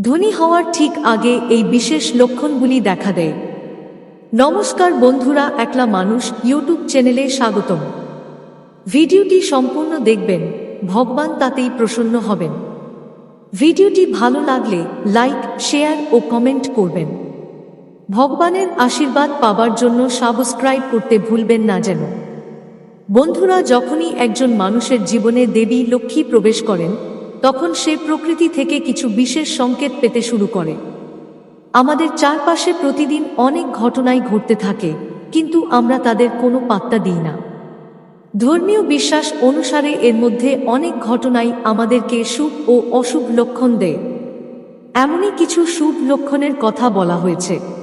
ধনী হওয়ার ঠিক আগে এই বিশেষ লক্ষণগুলি দেখা দেয়। নমস্কার বন্ধুরা, একলা মানুষ, ইউটিউব চ্যানেলে স্বাগতম। ভিডিওটি সম্পূর্ণ দেখবেন, ভগবান তাতেই প্রসন্ন হবেন। ভিডিওটি ভালো লাগলে লাইক, শেয়ার ও কমেন্ট করবেন। ভগবানের আশীর্বাদ পাবার জন্য সাবস্ক্রাইব করতে ভুলবেন না যেন। বন্ধুরা, যখনই একজন মানুষের জীবনে দেবী লক্ষ্মী প্রবেশ করেন তখন সে প্রকৃতি থেকে কিছু বিশেষ সংকেত পেতে শুরু করে। আমাদের চারপাশে প্রতিদিন অনেক ঘটনাই ঘটতে থাকে, কিন্তু আমরা তাদের কোনো পাত্তা দিই না। ধর্মীয় বিশ্বাস অনুসারে এর মধ্যে অনেক ঘটনাই আমাদেরকে শুভ ও অশুভ লক্ষণ দেয়। এমনই কিছু শুভ লক্ষণের কথা বলা হয়েছে।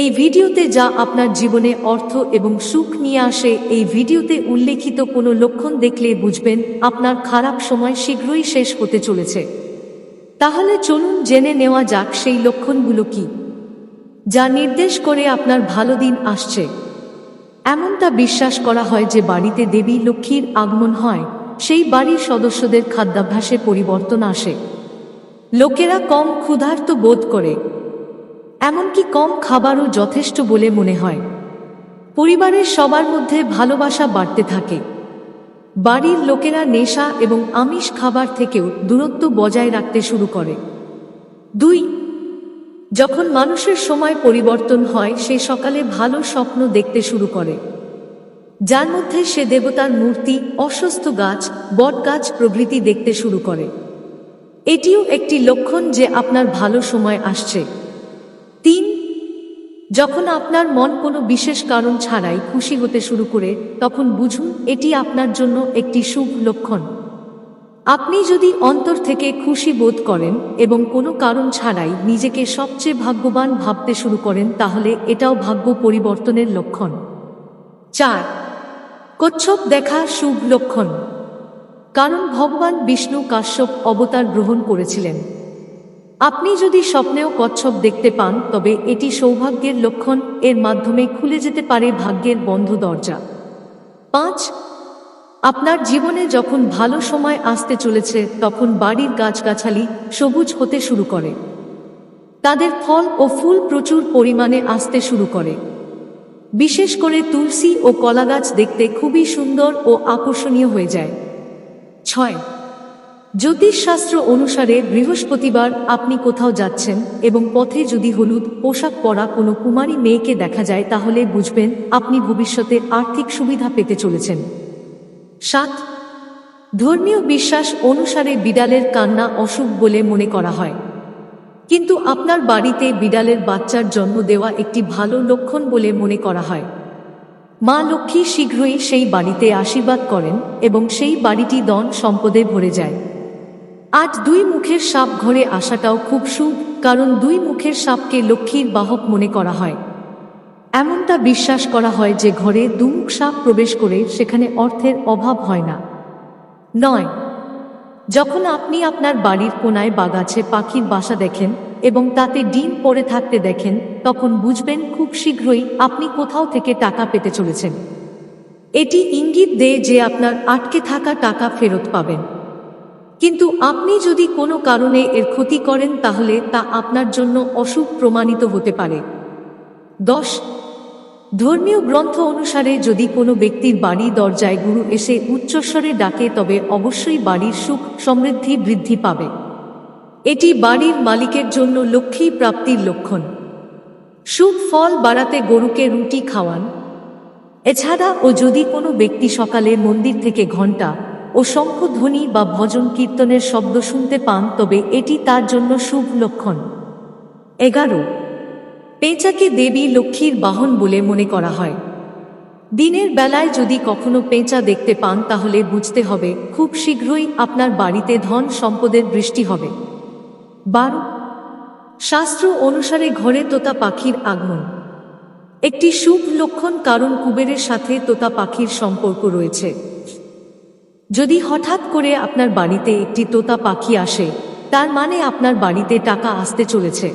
এই ভিডিওতে যা আপনার জীবনে অর্থ এবং সুখ নিয়ে আসে, এই ভিডিওতে উল্লেখিত কোনো লক্ষণ দেখলে বুঝবেন আপনার খারাপ সময় শীঘ্রই শেষ হতে চলেছে। তাহলে চলুন জেনে নেওয়া যাক সেই লক্ষণগুলো কি। যা নির্দেশ করে আপনার ভালো দিন আসছে। এমনটা বিশ্বাস করা হয় যে বাড়িতে দেবী লক্ষ্মীর আগমন হয়, সেই বাড়ির সদস্যদের খাদ্যাভ্যাসে পরিবর্তন আসে। লোকেরা কম ক্ষুধার্ত বোধ করে। এমনকি কম খাবারও যথেষ্ট বলে মনে হয়। পরিবারের সবার মধ্যে ভালোবাসা বাড়তে থাকে। বাড়ির লোকেরা নেশা এবং আমিষ খাবার থেকেও দূরত্ব বজায় রাখতে শুরু করে। দুই, যখন মানুষের সময় পরিবর্তন হয়, সে সকালে ভালো স্বপ্ন দেখতে শুরু করে। যার মধ্যে সে দেবতার মূর্তি, অসুস্থ গাছ বটগাছ প্রভৃতি দেখতে শুরু করে। এটিও একটি লক্ষণ যে আপনার ভালো সময় আসছে। যখন আপনার মন কোনো বিশেষ কারণ ছাড়াই খুশি হতে শুরু করে, তখন বুঝুন এটি আপনার জন্য একটি শুভ লক্ষণ। আপনি যদি অন্তর থেকে খুশি বোধ করেন এবং কোনো কারণ ছাড়াই নিজেকে সবচেয়ে ভাগ্যবান ভাবতে শুরু করেন, তাহলে এটাও ভাগ্য পরিবর্তনের লক্ষণ। চার, কচ্ছপ দেখা শুভ লক্ষণ। কারণ ভগবান বিষ্ণু কাশ্যপ অবতার গ্রহণ করেছিলেন। আপনি যদি স্বপ্নেও কচ্ছপ দেখতে পান, তবে এটি সৌভাগ্যের লক্ষণ। এর মাধ্যমে খুলে যেতে পারে ভাগ্যের বন্ধ দরজা। পাঁচ, আপনার জীবনে যখন ভালো সময় আসতে চলেছে, তখন বাড়ির গাছগাছালি সবুজ হতে শুরু করে। তাদের ফল ও ফুল প্রচুর পরিমাণে আসতে শুরু করে। বিশেষ করে তুলসী ও কলাগাছ দেখতে খুবই সুন্দর ও আকর্ষণীয় হয়ে যায়। ছয় জ্যোতিষশাস্ত্র অনুসারে বৃহস্পতিবার আপনি কোথাও যাচ্ছেন এবং পথে যদি হলুদ, পোশাক পরা কোনো কুমারী মেয়েকে দেখা যায় তাহলে বুঝবেন আপনি ভবিষ্যতে আর্থিক সুবিধা পেতে চলেছেন। সাত, ধর্মীয় বিশ্বাস অনুসারে বিড়ালের কান্না অশুভ বলে মনে করা হয়। কিন্তু আপনার বাড়িতে বিড়ালের বাচ্চার জন্ম দেওয়া একটি ভালো লক্ষণ বলে মনে করা হয়। মা লক্ষ্মী শীঘ্রই সেই বাড়িতে আশীর্বাদ করেন এবং সেই বাড়িটি দন সম্পদে ভরে যায়। আজ দুই মুখের সাপ ঘরে আসাটাও খুব শুভ, কারণ দুই মুখের সাপকে লক্ষ্মীর বাহক মনে করা হয়। এমনটা বিশ্বাস করা হয় যে ঘরে দুমুখ সাপ প্রবেশ করে সেখানে অর্থের অভাব হয় না। নয়, যখন আপনি আপনার বাড়ির কোনায় বা গাছে পাখির বাসা দেখেন এবং তাতে ডিম পড়ে থাকতে দেখেন, তখন বুঝবেন খুব শীঘ্রই আপনি কোথাও থেকে টাকা পেতে চলেছেন। এটি ইঙ্গিত দেয় যে আপনার আটকে থাকা টাকা ফেরত পাবেন। কিন্তু আপনি যদি কোনো কারণে এর ক্ষতি করেন, তাহলে তা আপনার জন্য অশুভ প্রমাণিত হতে পারে। দশ, ধর্মীয় গ্রন্থ অনুসারে যদি কোনো ব্যক্তির বাড়ি দরজায় গুরু এসে উচ্চস্বরে ডাকে, তবে অবশ্যই বাড়ির সুখ সমৃদ্ধি বৃদ্ধি পাবে। এটি বাড়ির মালিকের জন্য লক্ষ্মী প্রাপ্তির লক্ষণ। সুখ ফল বাড়াতে গরুকে রুটি খাওয়ান। এছাড়া ও যদি কোনো ব্যক্তি সকালে মন্দির থেকে ঘণ্টা ও শঙ্খধ্বনি বা ভজন কীর্তনের শব্দ শুনতে পান, তবে এটি তার জন্য শুভ লক্ষণ। এগারো। পেঁচাকে দেবী লক্ষ্মীর বাহন বলে মনে করা হয়। দিনের বেলায় যদি কখনো পেঁচা দেখতে পান, তাহলে বুঝতে হবে, খুব শীঘ্রই আপনার বাড়িতে ধন সম্পদের বৃষ্টি হবে। বারো। শাস্ত্র অনুসারে ঘরে তোতা পাখির আগমন। একটি শুভ লক্ষণ কারণ কুবেরের সাথে তোতা পাখির সম্পর্ক রয়েছে। যদি হঠাৎ করে আপনার বাড়িতে একটি তোতা পাখি আসে, তার মানে আপনার বাড়িতে টাকা আসতে চলেছে।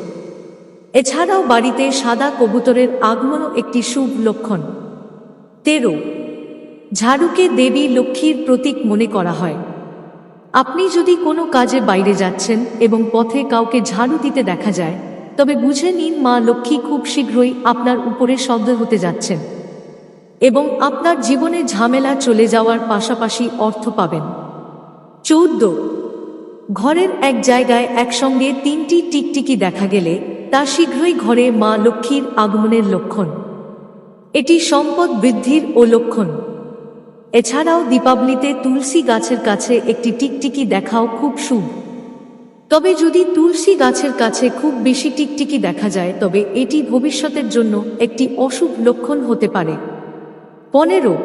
এছাড়াও বাড়িতে সাদা কবুতরের আগমনও একটি শুভ লক্ষণ। তেরো, ঝাড়ুকে দেবী লক্ষ্মীর প্রতীক মনে করা হয়। আপনি যদি কোনো কাজে বাইরে যাচ্ছেন এবং পথে কাউকে ঝাড়ু দিতে দেখা যায়, তবে বুঝে নিন মা লক্ষ্মী খুব শীঘ্রই আপনার উপরে শব্দ হতে যাচ্ছেন। এবং আপনার জীবনে ঝামেলা চলে যাওয়ার পাশাপাশি অর্থ পাবেন। চৌদ্দ। ঘরের এক জায়গায় একসঙ্গে তিনটি টিকটিকি দেখা গেলে তা শীঘ্রই ঘরে মা লক্ষ্মীর আগমনের লক্ষণ। এটি সম্পদ বৃদ্ধির ও লক্ষণ। এছাড়াও দীপাবলিতে তুলসী গাছের কাছে একটি টিকটিকি দেখাও খুব শুভ। তবে যদি তুলসী গাছের কাছে খুব বেশি টিকটিকি দেখা যায়, তবে এটি ভবিষ্যতের জন্য একটি অশুভ লক্ষণ হতে পারে। পনেরো।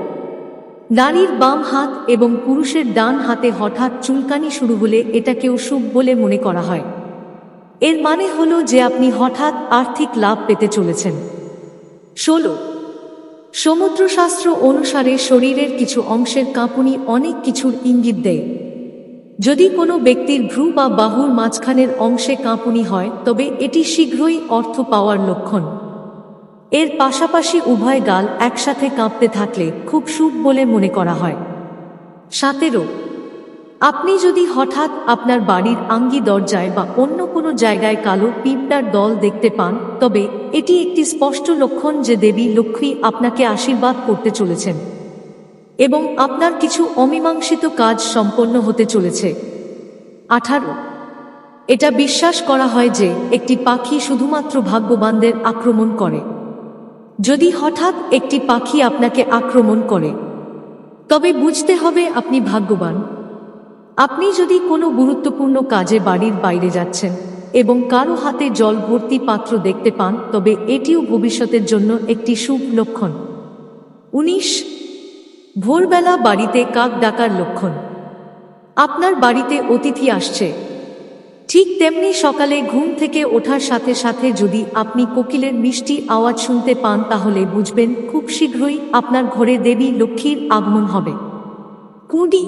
নারীর বাম হাত এবং পুরুষের ডান হাতে হঠাৎ চুলকানি শুরু হলে এটাকেও শুভ বলে মনে করা হয়। এর মানে হলো যে আপনি হঠাৎ আর্থিক লাভ পেতে চলেছেন। ষোলো। সমুদ্রশাস্ত্র অনুসারে শরীরের কিছু অংশের কাঁপুনি অনেক কিছুর ইঙ্গিত দেয়। যদি কোনো ব্যক্তির ভ্রু বা বাহুর মাঝখানের অংশে কাঁপুনি হয়, তবে এটি শীঘ্রই অর্থ পাওয়ার লক্ষণ। এর পাশাপাশি উভয় গাল একসাথে কাঁপতে থাকলে খুব শুভ বলে মনে করা হয়। সতেরো, আপনি যদি হঠাৎ আপনার বাড়ির আঙ্গি দরজায় বা অন্য কোনো জায়গায় কালো পিঁপড়ার দল দেখতে পান, তবে এটি একটি স্পষ্ট লক্ষণ যে দেবী লক্ষ্মী আপনাকে আশীর্বাদ করতে চলেছেন এবং আপনার কিছু অমীমাংসিত কাজ সম্পন্ন হতে চলেছে। আঠারো, এটা বিশ্বাস করা হয় যে একটি পাখি শুধুমাত্র ভাগ্যবানদের আক্রমণ করে। যদি হঠাৎ একটি পাখি আপনাকে আক্রমণ করে, তবে বুঝতে হবে আপনি ভাগ্যবান। আপনি যদি কোনো গুরুত্বপূর্ণ কাজে বাড়ির বাইরে যাচ্ছেন এবং কারও হাতে জল ভর্তি পাত্র দেখতে পান, তবে এটিও ভবিষ্যতের জন্য একটি শুভ লক্ষণ। উনিশ, ভোরবেলা বাড়িতে কাক ডাকার লক্ষণ। আপনার বাড়িতে অতিথি আসছে ঠিক তেমনি সকালে ঘুম থেকে ওঠার সাথে সাথে যদি আপনি কোকিলের মিষ্টি আওয়াজ শুনতে পান, তাহলে বুঝবেন খুব শীঘ্রই আপনার ঘরে দেবী লক্ষ্মীর আগমন হবে। কুঁডি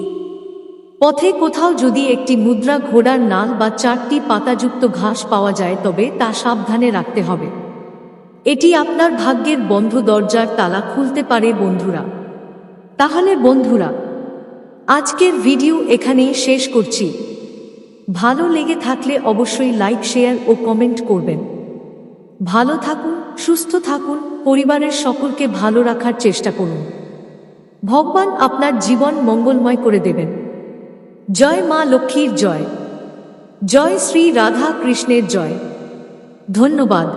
পথে কোথাও যদি একটি মুদ্রা ঘোড়ার নাল বা চারটি পাতাযুক্ত ঘাস পাওয়া যায়, তবে তা সাবধানে রাখতে হবে। এটি আপনার ভাগ্যের বন্ধ দরজার তালা খুলতে পারে, বন্ধুরা। তাহলে বন্ধুরা, আজকের ভিডিও এখানেই শেষ করছি। ভালো লেগে থাকলে অবশ্যই লাইক, শেয়ার ও কমেন্ট করবেন। ভালো থাকুন, সুস্থ থাকুন, পরিবারের সকলকে ভালো রাখার চেষ্টা করুন। ভগবান আপনার জীবন মঙ্গলময় করে দেবেন। জয় মা লক্ষ্মীর জয়। জয় শ্রী রাধা কৃষ্ণের জয়। ধন্যবাদ।